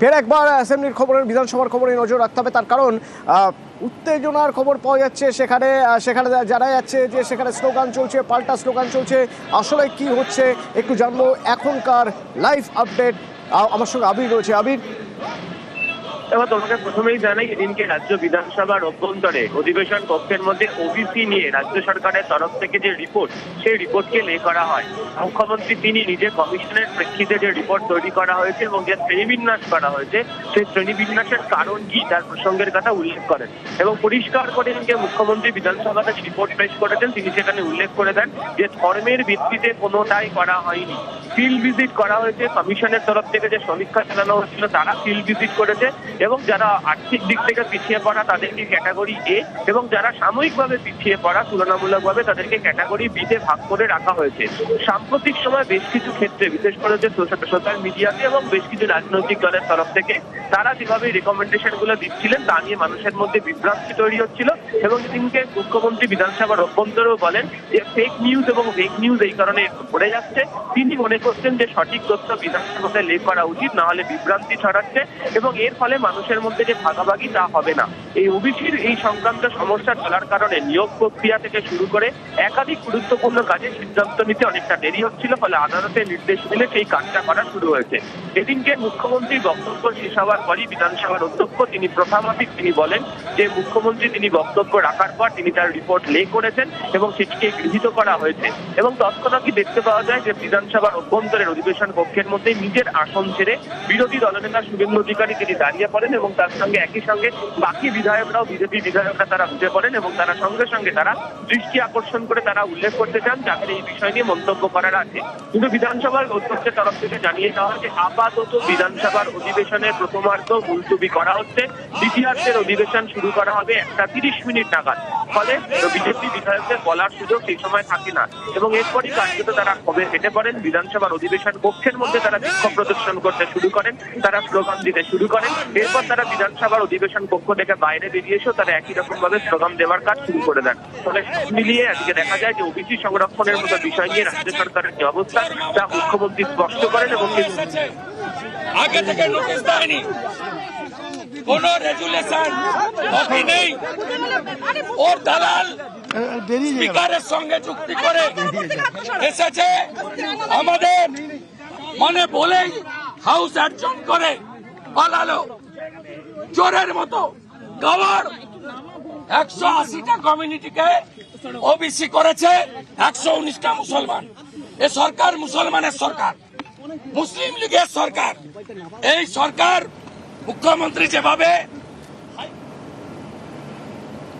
ফের একবার অ্যাসেম্বলির খবরের বিধানসভার খবরে নজর রাখতে হবে। তার কারণ উত্তেজনার খবর পাওয়া যাচ্ছে সেখানে সেখানে জানা যাচ্ছে যে সেখানে স্লোগান চলছে, পাল্টা স্লোগান চলছে। আসলে কি হচ্ছে একটু জানব এখনকার লাইভ আপডেট আমার সঙ্গে আবির রয়েছে। আবির? এবার তোমাকে প্রথমেই জানাই, এদিনকে রাজ্য বিধানসভার অভ্যন্তরে অধিবেশন কক্ষের মধ্যে ওবিসি নিয়ে রাজ্য সরকারের তরফ থেকে যে রিপোর্ট সেই রিপোর্টকে লে করা হয়। মুখ্যমন্ত্রী তিনি নিজে কমিশনের প্রেক্ষিতে যে রিপোর্ট তৈরি করা হয়েছে এবং যে শ্রেণীবিন্যাস করা হয়েছে, সেই শ্রেণীবিন্যাসের কারণ কি তার প্রসঙ্গের কথা উল্লেখ করেন। এবং পরিষ্কার করে এদিনকে মুখ্যমন্ত্রী বিধানসভাতে রিপোর্ট পেশ করেছেন, তিনি সেখানে উল্লেখ করে দেন যে ধর্মের ভিত্তিতে কোনোটাই করা হয়নি। ফিল্ড ভিজিট করা হয়েছে, কমিশনের তরফ থেকে যে সমীক্ষা চালানো হয়েছিল, তারা ফিল্ড ভিজিট করেছে। এবং যারা আর্থিক দিক থেকে পিছিয়ে পড়া, তাদেরকে ক্যাটাগরি এ এবং যারা সাময়িকভাবে পিছিয়ে পড়া, তুলনামূলকভাবে তাদেরকে ক্যাটাগরি বি তে ভাগ করে রাখা হয়েছে। সাম্প্রতিক সময় বেশ কিছু ক্ষেত্রে, বিশেষ করে যে সোশ্যাল মিডিয়াতে এবং বেশ কিছু রাজনৈতিক দলের তরফ থেকে, তারা যেভাবে রেকমেন্ডেশনগুলো দিচ্ছিলেন, তা নিয়ে মানুষের মধ্যে বিভ্রান্তি তৈরি হচ্ছিল এবং এদিনকে মুখ্যমন্ত্রী বিধানসভার অভ্যন্তরেও বলেন যে ফেক নিউজ এবং ফেক নিউজ এই কারণে পড়ে যাচ্ছে। তিনি মনে করছেন যে, সঠিক তথ্য বিধানসভাতে লেখ করা উচিত, না হলে বিভ্রান্তি ছড়াচ্ছে এবং এর ফলে মানুষের মধ্যে যে ভাগাভাগি তা হবে না। এই ওবিসির এই সংক্রান্ত সমস্যা চলার কারণে নিয়োগ প্রক্রিয়া থেকে শুরু করে একাধিক গুরুত্বপূর্ণ কাজে সিদ্ধান্ত নিতে অনেকটা দেরি হচ্ছিল, ফলে আদালতের নির্দেশ মিলে সেই কাজটা করা শুরু হয়েছে। এদিনকে মুখ্যমন্ত্রী বক্তব্য শেষ হওয়ার পরই বিধানসভার অধ্যক্ষ তিনি প্রথামাফিক তিনি বলেন যে, মুখ্যমন্ত্রী তিনি বক্তব্য রাখার পর তিনি তার রিপোর্ট লে করেছেন এবং সেটিকে গৃহীত করা হয়েছে। এবং তৎক্ষণাৎই দেখতে পাওয়া যায় যে, বিধানসভার অভ্যন্তরের অধিবেশন কক্ষের মধ্যে নিজের আসন ছেড়ে বিরোধী দলনেতা শুভেন্দু অধিকারী তিনি দাঁড়িয়ে পড়েন এবং তার সঙ্গে একই সঙ্গে বাকি বিধায়করাও বিজেপি বিধায়করা তারা উঠে পড়েন এবং তারা সঙ্গে সঙ্গে তারা দৃষ্টি আকর্ষণ করে তারা উল্লেখ করতে চান, যাদের এই বিষয় নিয়ে মন্তব্য করার আছে। কিন্তু বিধানসভার অধ্যক্ষের তরফ থেকে জানিয়ে দেওয়া হয় যে আপাতত বিধানসভার অধিবেশনের প্রথমার্ধ মুলতুবি করা হচ্ছে। দ্বিতীয়ার্ধের অধিবেশন শুরু করা হবে একটা তিরিশ মিনিট নাগাদ। ফলে বিজেপি বিধায়কদের বলার সুযোগ সেই সময় থাকে না। এবং এরপরই কার্যত তারা কবে হেঁটে পড়েন। বিধানসভার অধিবেশন কক্ষের মধ্যে তারা বিক্ষোভ প্রদর্শন করতে শুরু করেন, তারা স্লোগান দিতে শুরু করেন। এরপর তারা বিধানসভার অধিবেশন কক্ষ থেকে বাইরে বেরিয়ে এসেও তারা একই রকম ভাবে স্লোগান দেওয়ার কাজ শুরু করে দেন। ফলে মিলিয়ে আজকে দেখা যায় যে ওবিসি সংরক্ষণের মতো বিষয় নিয়ে রাজ্য সরকারের যে অবস্থা, তা মুখ্যমন্ত্রী স্পষ্ট করেন এবং আগে থেকে নোটিশ দেয়নি। কোন রেজুলেশন কপি নেই। ওর দালাল স্পিকারের সঙ্গে চুক্তি করে এসেছে। আমাদের মানে বলেই হাউস অ্যাডজন করে পালালো। চোরের মতো গাওয়ার একশো আশিটা কমিউনিটিকে ওবিসি করেছে, একশো উনিশটা মুসলমান। এ সরকার মুসলমানের সরকার, মুসলিম লীগের সরকার। এই সরকার মুখ্যমন্ত্রী যেভাবে